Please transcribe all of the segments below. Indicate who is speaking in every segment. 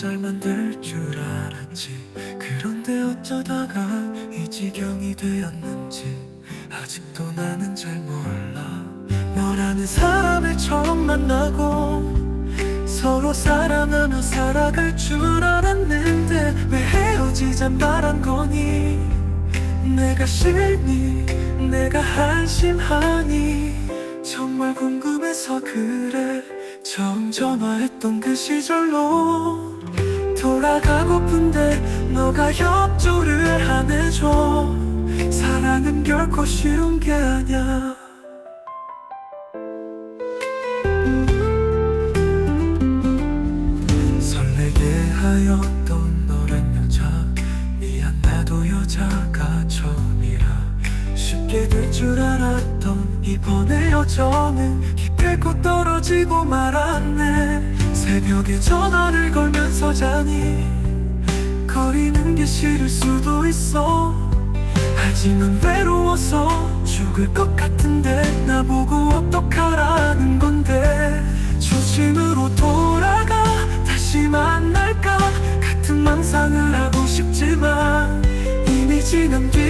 Speaker 1: 잘 만들 줄 알았지. 그런데 어쩌다가 이 지경이 되었는지 아직도 나는 잘 몰라. 너라는 사람을 처음 만나고 서로 사랑하며 살아갈 줄 알았는데 왜 헤어지자 말한 거니? 내가 싫니? 내가 한심하니? 정말 궁금해서 그래 처음 전화했던 그 시절로 돌아가고픈데 너가 협조를 안 해줘. 사랑은 결코 쉬운 게 아냐 설레게 하였던 너란 여자 미안 나도 여자가 처음이라 쉽게 될 줄 알았 던 이번에 여정은 기필코 떨어지고 말았네. 새벽에 전화를 걸면서 자니 거리는 게 싫을 수도 있어. 하지만 외로워서 죽을 것 같은데 나보고 어떡하라는 건데. 초심으로 돌아가. 다시 만날까? 같은 망상을 하고 싶지만 이미 지난 뒤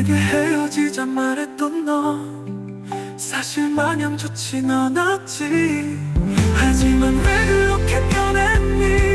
Speaker 1: 내게 헤어지자 말했던 너. 사실 마냥 좋진 않았지. 하지만 왜 그렇게 변했니?